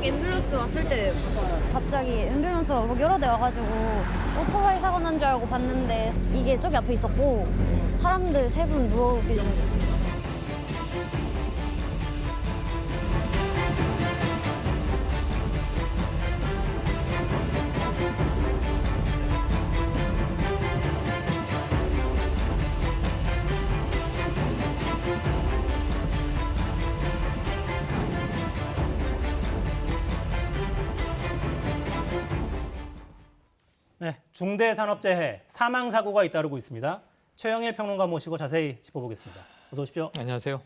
딱 앰뷸런스 왔을 때 갑자기 앰뷸런스가 막 여러 대 와가지고 오토바이 사고 난 줄 알고 봤는데 이게 저기 앞에 있었고 사람들 세 분 누워 계셨어 네, 중대산업재해 사망 사고가 잇따르고 있습니다. 최영일 평론가 모시고 자세히 짚어보겠습니다. 어서 오십시오. 안녕하세요.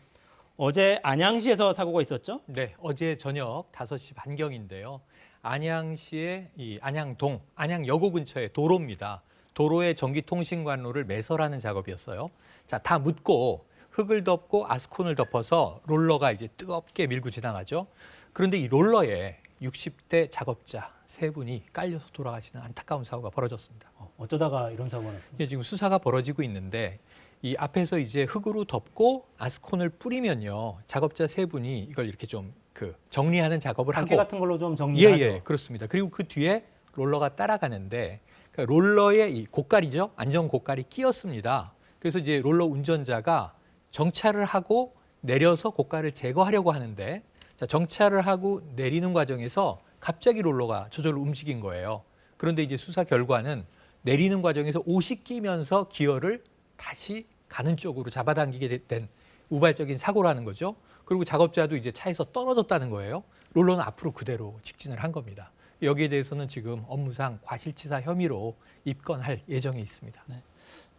어제 안양시에서 사고가 있었죠? 네, 어제 저녁 5시 반경인데요. 안양시의 이 안양동, 안양여고 근처의 도로입니다. 도로의 전기통신관로를 매설하는 작업이었어요. 자, 다 묻고 흙을 덮고 아스콘을 덮어서 롤러가 이제 뜨겁게 밀고 지나가죠. 그런데 이 롤러에 60대 작업자 세 분이 깔려서 돌아가시는 안타까운 사고가 벌어졌습니다. 어, 어쩌다가 이런 사고가 났습니까? 예, 지금 수사가 벌어지고 있는데 이 앞에서 이제 흙으로 덮고 아스콘을 뿌리면요 작업자 세 분이 이걸 이렇게 좀 그 정리하는 작업을 하고 같은 걸로 좀 예, 정리하죠. 예, 그렇습니다. 그리고 그 뒤에 롤러가 따라가는데 그러니까 롤러에 이 고깔이죠 안전 고깔이 끼었습니다. 그래서 이제 롤러 운전자가 정차를 하고 내려서 고깔을 제거하려고 하는데 자, 정차를 하고 내리는 과정에서 갑자기 롤러가 저절로 움직인 거예요. 그런데 이제 수사 결과는 내리는 과정에서 옷이 끼면서 기어를 다시 가는 쪽으로 잡아당기게 된 우발적인 사고라는 거죠. 그리고 작업자도 이제 차에서 떨어졌다는 거예요. 롤러는 앞으로 그대로 직진을 한 겁니다. 여기에 대해서는 지금 업무상 과실치사 혐의로 입건할 예정에 있습니다.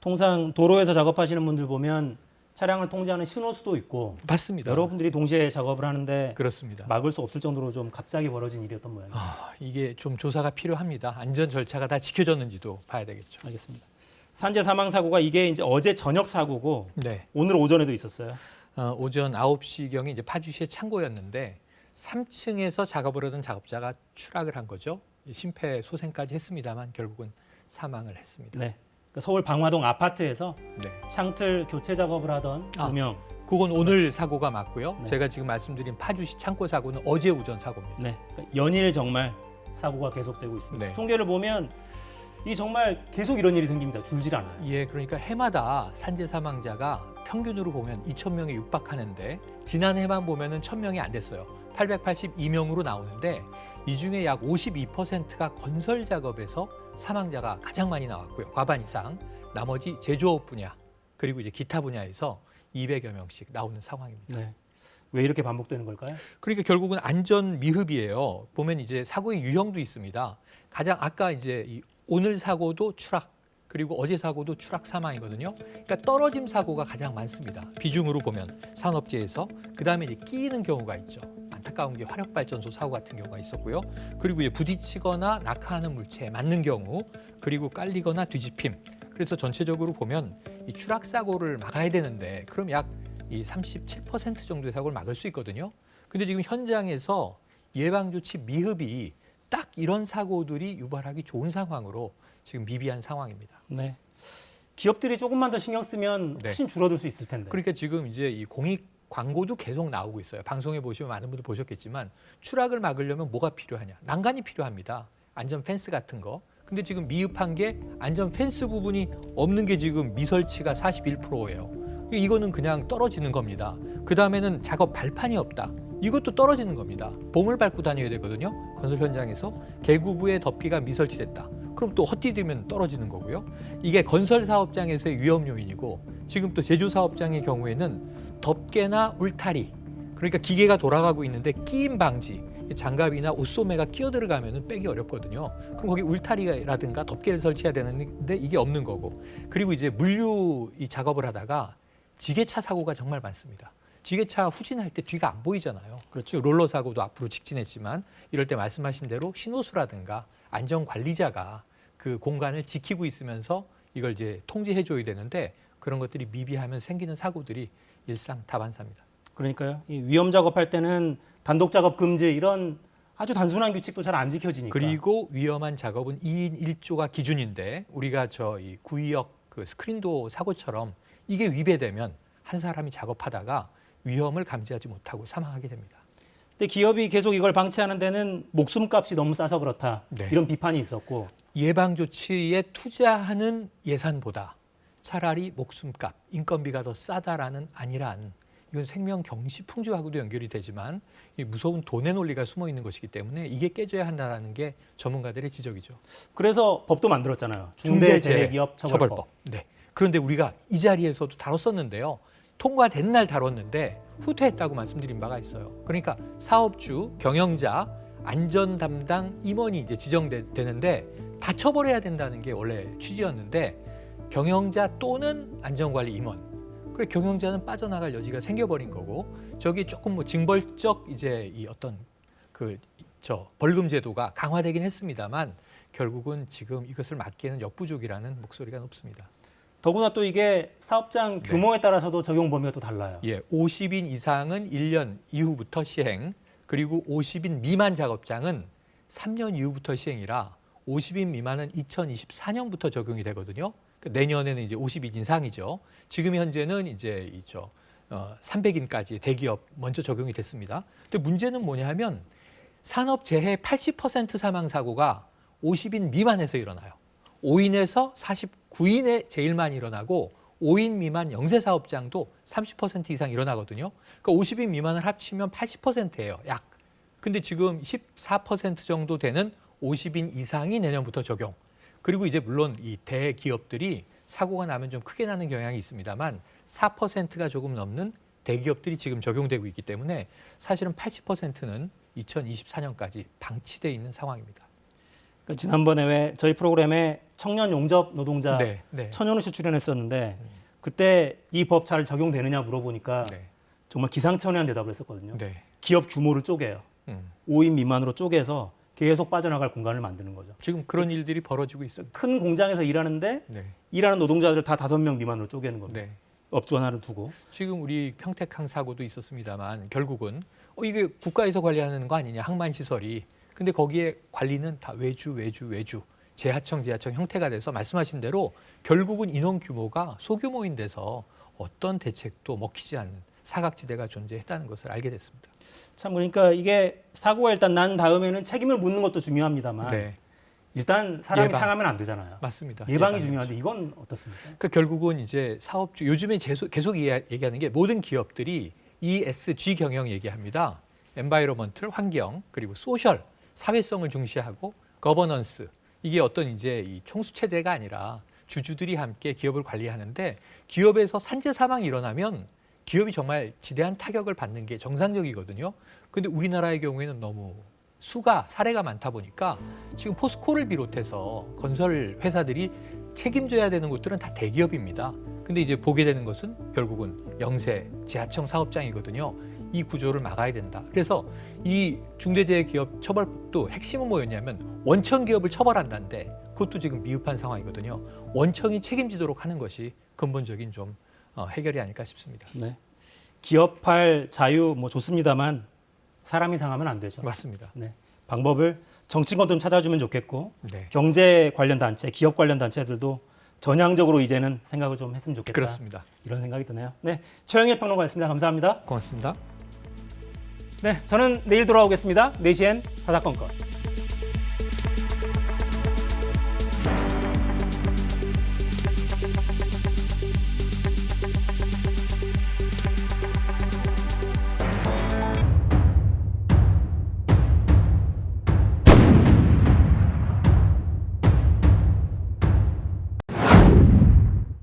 통상 도로에서 작업하시는 분들 보면 차량을 통제하는 신호수도 있고 맞습니다. 여러분들이 동시에 작업을 하는데 그렇습니다. 막을 수 없을 정도로 좀 갑자기 벌어진 일이었던 모양이에요. 아, 이게 좀 조사가 필요합니다. 안전 절차가 다 지켜졌는지도 봐야 되겠죠. 알겠습니다. 산재 사망 사고가 이게 이제 어제 저녁 사고고 네. 오늘 오전에도 있었어요. 어, 오전 9시경에 이제 파주시의 창고였는데 3층에서 작업을 하던 작업자가 추락을 한 거죠. 심폐소생까지 했습니다만 결국은 사망을 했습니다. 네. 그러니까 서울 방화동 아파트에서 네. 창틀 교체 작업을 하던 아. 두 명. 그건 오늘 사고가 맞고요. 네. 제가 지금 말씀드린 파주시 창고 사고는 어제 오전 사고입니다. 네. 그러니까 연일 정말 사고가 계속되고 있습니다. 네. 통계를 보면 이 정말 계속 이런 일이 생깁니다. 줄질 않아요. 예, 그러니까 해마다 산재 사망자가 평균으로 보면 2천 명에 육박하는데 지난해만 보면은 1천 명이 안 됐어요. 882명으로 나오는데 이 중에 약 52%가 건설 작업에서 사망자가 가장 많이 나왔고요. 과반 이상. 나머지 제조업 분야 그리고 이제 기타 분야에서 200여 명씩 나오는 상황입니다. 네. 왜 이렇게 반복되는 걸까요? 그러니까 결국은 안전 미흡이에요. 보면 이제 사고의 유형도 있습니다. 가장 아까 이제 이 오늘 사고도 추락 그리고 어제 사고도 추락 사망이거든요. 그러니까 떨어짐 사고가 가장 많습니다. 비중으로 보면 산업재에서 그 다음에 이제 끼이는 경우가 있죠. 안타까운 게 화력 발전소 사고 같은 경우가 있었고요. 그리고 이제 부딪히거나 낙하하는 물체에 맞는 경우 그리고 깔리거나 뒤집힘. 그래서 전체적으로 보면 이 추락 사고를 막아야 되는데 그럼 약 이 37% 정도의 사고를 막을 수 있거든요. 근데 지금 현장에서 예방 조치 미흡이 딱 이런 사고들이 유발하기 좋은 상황으로 지금 미비한 상황입니다. 네. 기업들이 조금만 더 신경 쓰면 네. 훨씬 줄어들 수 있을 텐데. 그러니까 지금 이제 이 공익 광고도 계속 나오고 있어요. 방송에 보시면 많은 분들 보셨겠지만 추락을 막으려면 뭐가 필요하냐? 난간이 필요합니다. 안전 펜스 같은 거. 근데 지금 미흡한 게 안전 펜스 부분이 없는 게 지금 미설치가 41%예요. 이거는 그냥 떨어지는 겁니다. 그 다음에는 작업 발판이 없다. 이것도 떨어지는 겁니다. 봉을 밟고 다녀야 되거든요. 건설 현장에서 개구부의 덮개가 미설치됐다. 그럼 또 헛디디면 떨어지는 거고요. 이게 건설 사업장에서의 위험 요인이고 지금 또 제조 사업장의 경우에는 덮개나 울타리 그러니까 기계가 돌아가고 있는데 끼임 방지 장갑이나 옷소매가 끼어 들어가면은 빼기 어렵거든요. 그럼 거기 울타리라든가 덮개를 설치해야 되는데 이게 없는 거고 그리고 이제 물류 이 작업을 하다가 지게차 사고가 정말 많습니다. 지게차 후진할 때 뒤가 안 보이잖아요. 그렇죠. 롤러 사고도 앞으로 직진했지만 이럴 때 말씀하신 대로 신호수라든가 안전 관리자가 그 공간을 지키고 있으면서 이걸 이제 통제해 줘야 되는데 그런 것들이 미비하면 생기는 사고들이 일상 다반사입니다. 그러니까요. 이 위험 작업할 때는 단독 작업 금지 이런 아주 단순한 규칙도 잘 안 지켜지니까. 그리고 위험한 작업은 2인 1조가 기준인데 우리가 저 이 구의역 그 스크린도 사고처럼 이게 위배되면 한 사람이 작업하다가 위험을 감지하지 못하고 사망하게 됩니다. 근데 기업이 계속 이걸 방치하는 데는 목숨값이 너무 싸서 그렇다. 네. 이런 비판이 있었고 예방 조치에 투자하는 예산보다 차라리 목숨값, 인건비가 더 싸다라는 아니란 이건 생명 경시 풍조하고도 연결이 되지만 이 무서운 돈의 논리가 숨어 있는 것이기 때문에 이게 깨져야 한다라는 게 전문가들의 지적이죠. 그래서 법도 만들었잖아요. 중대재해기업 처벌법. 네. 그런데 우리가 이 자리에서도 다뤘었는데요. 통과된 날 다뤘는데 후퇴했다고 말씀드린 바가 있어요. 그러니까 사업주, 경영자, 안전 담당 임원이 이제 지정되는데 다 처벌해야 된다는 게 원래 취지였는데 경영자 또는 안전관리 임원. 그래 경영자는 빠져나갈 여지가 생겨버린 거고 저기 조금 뭐 징벌적 이제 이 어떤 그 저 벌금 제도가 강화되긴 했습니다만 결국은 지금 이것을 막기에는 역부족이라는 목소리가 높습니다. 더구나 또 이게 사업장 네. 규모에 따라서도 적용 범위가 또 달라요. 예, 50인 이상은 1년 이후부터 시행, 그리고 50인 미만 작업장은 3년 이후부터 시행이라 50인 미만은 2024년부터 적용이 되거든요. 그러니까 내년에는 이제 50인 이상이죠. 지금 현재는 이제 이저 어, 300인까지 대기업 먼저 적용이 됐습니다. 근데 문제는 뭐냐 하면 산업 재해 80% 사망 사고가 50인 미만에서 일어나요. 5인에서 49인에 제일 많이 일어나고 5인 미만 영세 사업장도 30% 이상 일어나거든요. 그러니까 50인 미만을 합치면 80%예요. 약. 근데 지금 14% 정도 되는 50인 이상이 내년부터 적용. 그리고 이제 물론 이 대기업들이 사고가 나면 좀 크게 나는 경향이 있습니다만 4%가 조금 넘는 대기업들이 지금 적용되고 있기 때문에 사실은 80%는 2024년까지 방치돼 있는 상황입니다. 그러니까 지난번에 왜 저희 프로그램에 청년 용접 노동자 네, 네. 천연우 씨 출연했었는데 그때 이 법 잘 적용되느냐 물어보니까 네. 정말 기상천외한 대답을 했었거든요. 네. 기업 규모를 쪼개요. 음. 5인 미만으로 쪼개서 계속 빠져나갈 공간을 만드는 거죠. 지금 그런 일들이 벌어지고 있습니다. 큰 공장에서 일하는데 네. 일하는 노동자들을 다 다섯 명 미만으로 쪼개는 겁니다. 네. 업주 하나를 두고. 지금 우리 평택항 사고도 있었습니다만 결국은 어, 이게 국가에서 관리하는 거 아니냐 항만 시설이 근데 거기에 관리는 다 외주 외주 외주 재하청 재하청 형태가 돼서 말씀하신 대로 결국은 인원 규모가 소규모인 데서 어떤 대책도 먹히지 않는 사각지대가 존재했다는 것을 알게 됐습니다. 참 그러니까 이게 사고가 일단 난 다음에는 책임을 묻는 것도 중요합니다만 네, 일단 사람이 예방. 상하면 안 되잖아요. 맞습니다. 예방이 예방이죠. 중요한데 이건 어떻습니까? 그러니까 결국은 이제 사업주 요즘에 계속, 계속 얘기하는 게 모든 기업들이 ESG 경영 얘기합니다. 엔바이러먼트 환경 그리고 소셜 사회성을 중시하고 거버넌스 이게 어떤 이제 이 총수 체제가 아니라 주주들이 함께 기업을 관리하는데 기업에서 산재 사망이 일어나면 기업이 정말 지대한 타격을 받는 게 정상적이거든요. 근데 우리나라의 경우에는 너무 수가 사례가 많다 보니까 지금 포스코를 비롯해서 건설 회사들이 책임져야 되는 곳들은 다 대기업입니다. 근데 이제 보게 되는 것은 결국은 영세 지하청 사업장이거든요. 이 구조를 막아야 된다. 그래서 이 중대재해기업 처벌법도 핵심은 뭐였냐면 원청 기업을 처벌한다는데 그것도 지금 미흡한 상황이거든요. 원청이 책임지도록 하는 것이 근본적인 좀 어, 해결이 아닐까 싶습니다. 네. 기업할 자유 뭐 좋습니다만 사람이 상하면 안 되죠. 맞습니다. 네. 방법을 정치권 좀 찾아주면 좋겠고 네. 경제 관련 단체, 기업 관련 단체들도 전향적으로 이제는 생각을 좀 했으면 좋겠다. 그렇습니다. 이런 생각이 드네요. 네, 최영일 평론가였습니다. 감사합니다. 고맙습니다. 네, 저는 내일 돌아오겠습니다. 4시엔 사사건건.